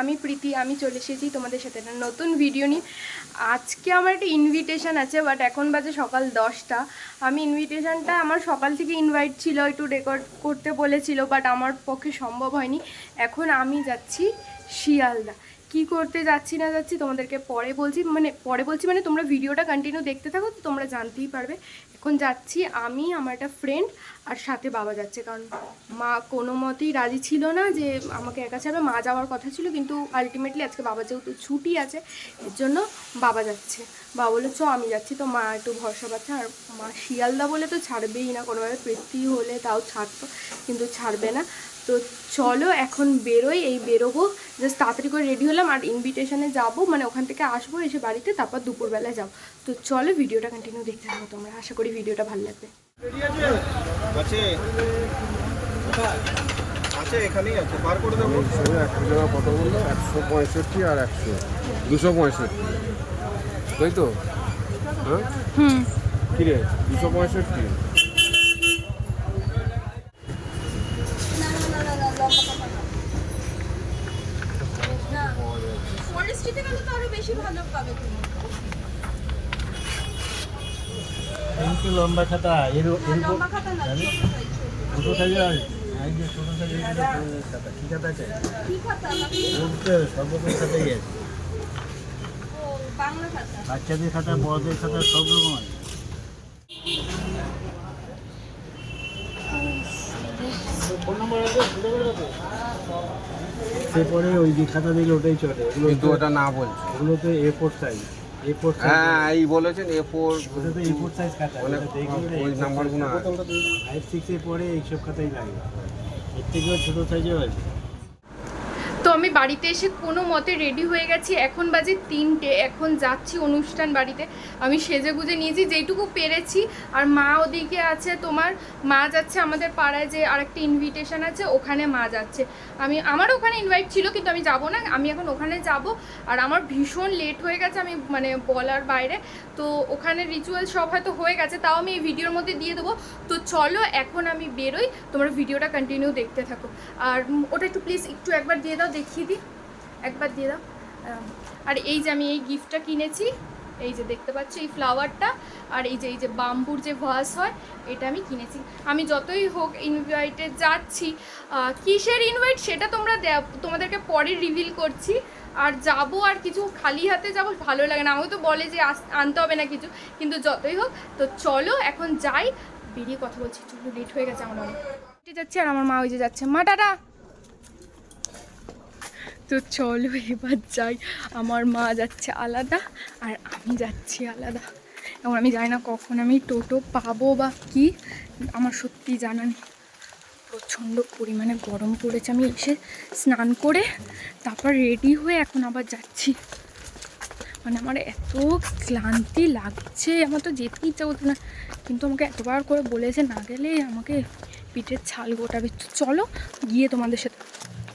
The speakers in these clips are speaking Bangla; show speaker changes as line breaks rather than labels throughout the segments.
আমি প্রীতি, আমি চলে এসেছি তোমাদের সাথে একটা নতুন ভিডিও নিয়ে। আজকে আমার একটা ইনভিটেশন আছে বাট এখন বাজে সকাল দশটা। আমি ইনভিটেশানটা আমার সকাল থেকে ইনভাইট ছিল, একটু রেকর্ড করতে বলেছিল বাট আমার পক্ষে সম্ভব হয়নি। এখন আমি যাচ্ছি শিয়ালদা। কি করতে যাচ্ছি না যাচ্ছি তোমাদেরকে পরে বলছি মানে পরে বলছি মানে তোমরা ভিডিওটা কন্টিনিউ দেখতে থাকো, তো তোমরা জানতেই পারবে। এখন যাচ্ছি আমি, আমার একটা ফ্রেন্ড আর সাথে বাবা যাচ্ছে। কারণ মা কোনো মতেই রাজি ছিল না যে আমাকে একা ছাড়বে। মা যাওয়ার কথা ছিল, কিন্তু আলটিমেটলি আজকে বাবা যেহেতু ছুটি আছে, এর জন্য বাবা যাচ্ছে। বাবা বলে চ, আমি যাচ্ছি। তো মা একটু ভরসা পাচ্ছে। আর মা শিয়ালদা বলে তো ছাড়বেই না, কোনোভাবে প্রীতি হলে তাও ছাড়তো, কিন্তু ছাড়বে না। তো চলো এখন বেরোই এই বেরোবো। জাস্ট তাড়াতাড়ি করে রেডি হলাম আর ইনভিটেশনে যাব। মানে ওখান থেকে আসব এসে বাড়িতে তারপর দুপুরবেলায় যাব। তো চলো ভিডিওটা কন্টিনিউ দেখতে থাকো তোমরা। আশা করি ভিডিওটা ভালো লাগবে।
আছে? আছে। এখানেই আছে। বার করে দেবো।
সঙ্গে একটা কত বলল একশো পঁয়ষট্টি আর একশো। দুশো পঁয়ষট্টি। তাই তো? হ্যাঁ?
হুম।
কী রে দুশো পঁয়ষট্টি?
এই তো লম্বা খাতা এর এর ছোটো সাইজের আর এই যে ছোটো সাইজেরগুলো বড় খাতা কি খাতা চাই ওর তো সর্বপ্রথম খাতাই আছে বাচ্চাদের খাতা বড়দের খাতা সব রকম আছে ফোন নম্বর আছে ভুলে গেলো তো সে পরে ওই যে খাতা দিলে ওটাই চলে।
কিন্তু ওটা না বলছে।
ওগুলো তো A four size A four
হ্যাঁ এই বলেছেন A four
A four size খাতা।
মানে ওই নাম্বারগুলো
ফাইভ সিক্সে পরে এইসব খাতাই লাগে। এর থেকেও ছোটো সাইজেও আছে।
তো আমি বাড়িতে এসে কোনো মতে রেডি হয়ে গেছি। এখন বাজে তিনটে, এখন যাচ্ছি অনুষ্ঠান বাড়িতে। আমি সেজে গুজে নিয়েছি, যেইটুকু পেরেছি। আর মা ওদিকে আছে তোমার, মা যাচ্ছে আমাদের পাড়ায় যে আরেকটা ইনভিটেশন আছে, ওখানে মা যাচ্ছে। আমি, আমার ওখানে ইনভাইট ছিল, কিন্তু আমি যাব না। আমি এখন ওখানে যাব। আর আমার ভীষণ লেট হয়ে গেছে, আমি মানে বলার বাইরে। তো ওখানে রিচুয়াল সব হয়তো হয়ে গেছে, তাও আমি এই ভিডিওর মধ্যে দিয়ে দেবো। তো চলো, এখন আমি বেরোই। তোমরা ভিডিওটা কন্টিনিউ দেখতে থাকো। আর ওটা একটু প্লিজ একটু একবার দিয়ে দাও দেখিয়ে দিই। একবার দিয়ে দাও। আর এই যে আমি এই গিফটটা কিনেছি, এই যে দেখতে পাচ্ছ এই ফ্লাওয়ারটা আর এই যে এই যে বাম্বুর যে ভাস হয়, এটা আমি কিনেছি। আমি যতই হোক ইনভাইটে যাচ্ছি কিসের ইনভাইট সেটা তোমরা তোমাদেরকে পরে রিভিল করছি। আর যাব আর কিছু খালি হাতে যাব, ভালো লাগে না। আমাকে তো বলে যে আনতে হবে না কিছু, কিন্তু যতই হোক, তো চলো এখন যাই। বেরিয়ে কথা বলছি, চলো লেট হয়ে গেছে আমার যাচ্ছে আর আমার মা ওই যে যাচ্ছে। মা, টাটা! তো চলো এবার যাই। আমার মা যাচ্ছে আলাদা আর আমি যাচ্ছি আলাদা। এখন আমি জানি না কখন আমি টোটো পাবো বা কি, আমার সত্যি জানা নেই। প্রচণ্ড পরিমাণে গরম পড়েছে। আমি এসে স্নান করে তারপর রেডি হয়ে এখন আবার যাচ্ছি। মানে আমার এত ক্লান্তি লাগছে, আমার তো যেতে ইচ্ছা করছে না। কিন্তু আমাকে এতবার করে বলেছে না গেলে আমাকে পিঠের ছাল গোটাবে। চলো গিয়ে তোমাদের সাথে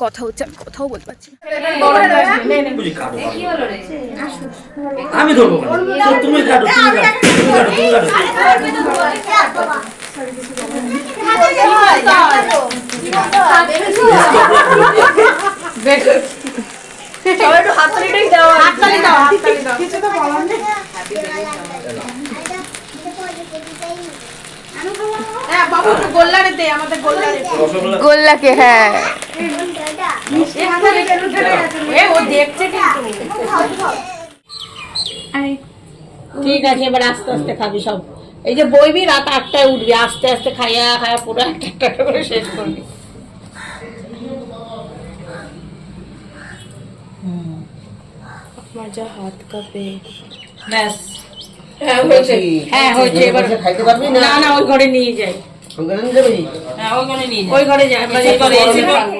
কথা হচ্ছে আমি কথাও বলতে পারছি না।
আমি ধরবো? তুমি কাটো তুমি কাটো তুমি কাটো তুমি কাটো।
গোল্লাকে হ্যাঁ।
ঠিক আছে এবার আস্তে আস্তে খাবি সব। এই যে বইবি রাত আটটায় উঠবি আস্তে আস্তে খাইয়া খাইয়া পুরো একটা একটা করে শেষ করবি।
হাত কাঁপে।
ব্যাস। হ্যাঁ হয়েছে। হ্যাঁ হয়েছে এবার
খাইতে পারবি
না? না ওই ঘরে নিয়ে যাই। হ্যাঁ ওই ঘরে নিয়ে যাই। ওই ঘরে যাই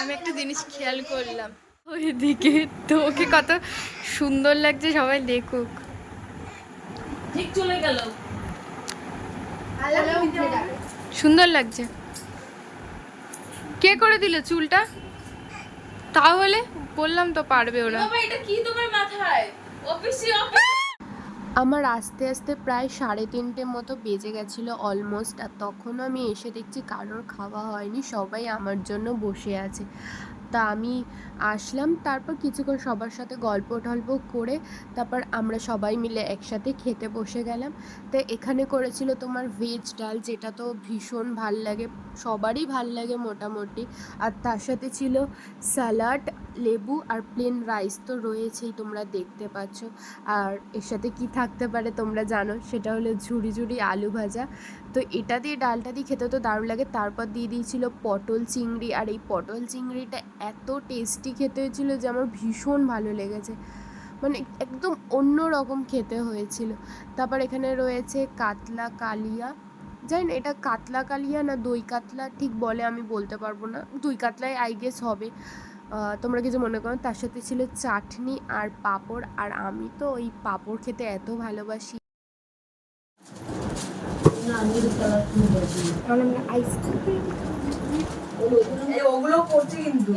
আমি একটা জিনিস খেয়াল করলাম। ওইদিকে তো ওকে কত সুন্দর লাগছে সবাই দেখুক।
ঠিক চলে গেল।
সুন্দর লাগছে। কে করে দিল চুলটা? তাহলে বললাম তো পারবে ওরা
এটা কি তোমার মাথায়? অফিসে অফিস
আমার আস্তে আস্তে প্রায় সাড়ে তিনটে মতো বেজে গেছিল অলমোস্ট আর তখনও আমি এসে দেখছি কারোর খাওয়া হয়নি, সবাই আমার জন্য বসে আছে। তা আমি আসলাম। তারপর কিছুক্ষণ সবার সাথে গল্প টল্প করে তারপর আমরা সবাই মিলে একসাথে খেতে বসে গেলাম। তো এখানে করেছিল তোমার ভেজ ডাল, যেটা তো ভীষণ ভালো লাগে, সবারই ভালো লাগে মোটামুটি। আর তার সাথে ছিল স্যালাড লেবু আর প্লেন রাইস তো রয়েছেই, তোমরা দেখতে পাচ্ছ। আর এর সাথে কি থাকতে পারে তোমরা জানো, সেটা হলো ঝুড়ি ঝুড়ি আলু ভাজা। তো এটা দিয়ে ডালটা দিয়ে খেতে তো দারুণ লাগে। তারপর দিয়ে দিয়েছিল পটল চিংড়ি। আর এই পটল চিংড়িটা এত টেস্টি খেতে হয়েছিল যে আমার ভীষণ ভালো লেগেছে। মানে একদম অন্য রকম খেতে হয়েছিল। তারপর এখানে রয়েছে কাতলা কালিয়া। জানি না, এটা কাতলা কালিয়া না দই কাতলা ঠিক বলে আমি বলতে পারব না। দই কাতলাই আই গেস হবে। তোমরা কিছু মনে করো তার সাথে ছিল চাটনি আর পাঁপড়। আর আমি তো ওই পাঁপড় খেতে এত ভালোবাসি।
ওগুলো করছে কিন্তু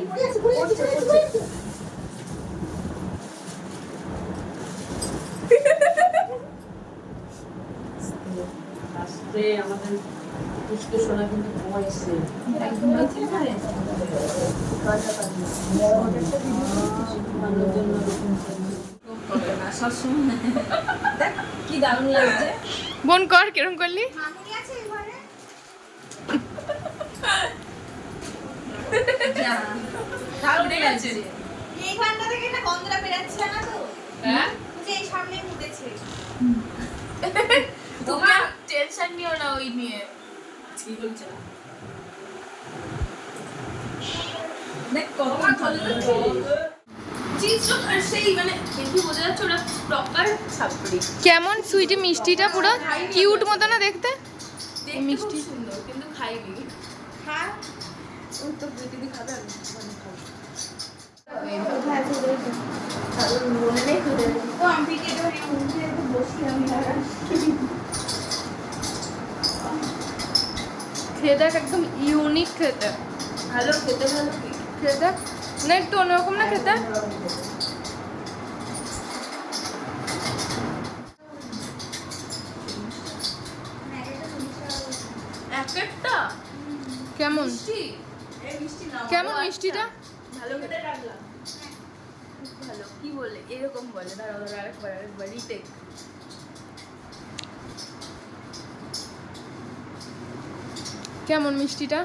আমাদের পুষ্প সোনা কিন্তু ঘুমাইছে কি দারুণ লাগছে।
বোন কর কিরম করলি?
হ্যাঁ?
এই সামনে ফুটেছে
তোমার টেনশন নিও না ওই নিয়ে
কেমন সুইটি মিষ্টিটা পুরো? কিউট মতো না দেখতে? মিষ্টি।
কিন্তু খাইনি।
হ্যাঁ
তো দিদি খাবে আমি মানে
মনে
একদম ইউনিক খেতে।
ভালো খেতে ভালো কি?
খেয়ে দেখ। না একটু অন্যরকম না খেতে?
এক একটা?
কেমন?
মিষ্টি? এই মিষ্টি না
কেমন মিষ্টিটা?
ভালো খেতে রাখলাম। ভালো কি বলে? এরকম বলে দাঁড়াও দাঁড়াও আরেকবার আরেকবার রিটেক
কেমন মিষ্টিটা?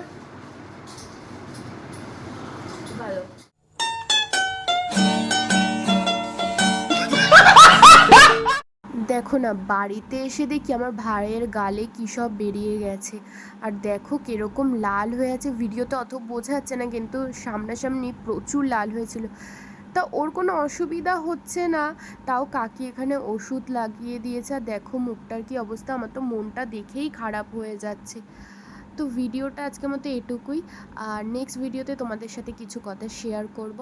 দেখো না, বাড়িতে এসে দেখি আমার ভাইয়ের গালে কী সব বেরিয়ে গেছে। আর দেখো কীরকম লাল হয়ে আছে, ভিডিওতে অত বোঝা যাচ্ছে না, কিন্তু সামনাসামনি প্রচুর লাল হয়েছিল। তা ওর কোনো অসুবিধা হচ্ছে না, তাও কাকি এখানে ওষুধ লাগিয়ে দিয়েছে। আর দেখো মুখটার কি অবস্থা, আমার তো মনটা দেখেই খারাপ হয়ে যাচ্ছে। তো ভিডিওটা আজকের মতো এটুকুই। আর নেক্সট ভিডিওতে তোমাদের সাথে কিছু কথা শেয়ার করব।